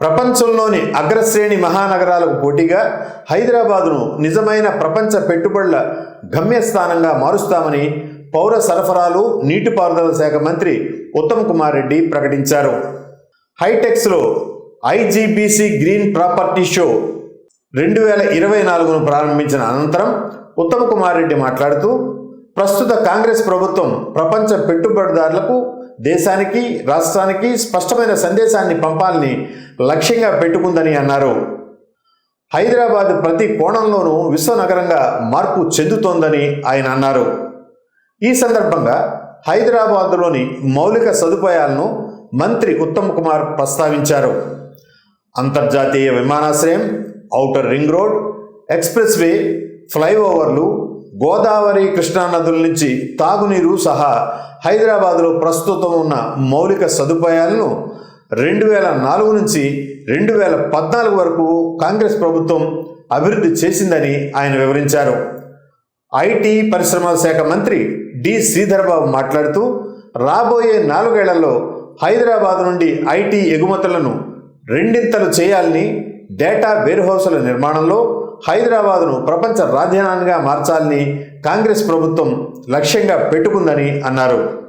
ప్రపంచంలోని అగ్రశ్రేణి మహానగరాలకు పోటీగా హైదరాబాదును నిజమైన ప్రపంచ పెట్టుబడుల గమ్యస్థానంగా మారుస్తామని పౌర సరఫరాలు నీటిపారుదల శాఖ మంత్రి ఉత్తమ్ కుమార్ రెడ్డి ప్రకటించారు. హైటెక్స్లో ఐజీబీసీ గ్రీన్ ప్రాపర్టీ షో రెండు వేల ఇరవై నాలుగును ప్రారంభించిన అనంతరం ఉత్తమ్ కుమార్ రెడ్డి మాట్లాడుతూ ప్రస్తుత కాంగ్రెస్ ప్రభుత్వం ప్రపంచ పెట్టుబడిదారులకు దేశానికి రాష్ట్రానికి స్పష్టమైన సందేశాన్ని పంపాలని లక్ష్యంగా పెట్టుకుందని అన్నారు. హైదరాబాద్ ప్రతి కోణంలోనూ విశ్వనగరంగా మార్పు చెందుతోందని ఆయన అన్నారు. ఈ సందర్భంగా హైదరాబాద్లోని మౌలిక సదుపాయాలను మంత్రి ఉత్తమ్ కుమార్ ప్రస్తావించారు. అంతర్జాతీయ విమానాశ్రయం outer ring road expressway ఫ్లైఓవర్లు గోదావరి కృష్ణా నదుల నుంచి తాగునీరు సహా హైదరాబాదులో ప్రస్తుతం ఉన్న మౌలిక సదుపాయాలను రెండు వేల నాలుగు నుంచి రెండు వేల పద్నాలుగు వరకు కాంగ్రెస్ ప్రభుత్వం అభివృద్ధి చేసిందని ఆయన వివరించారు. ఐటీ పరిశ్రమల శాఖ మంత్రి డి. శ్రీధర్బాబు మాట్లాడుతూ రాబోయే నాలుగేళ్ళలో హైదరాబాద్ నుండి ఐటీ ఎగుమతులను రెండింతలు చేయాలని డేటా వేర్హౌసుల నిర్మాణంలో హైదరాబాదును ప్రపంచ రాజధానిగా మార్చాలని కాంగ్రెస్ ప్రభుత్వం లక్ష్యంగా పెట్టుకుందని అన్నారు.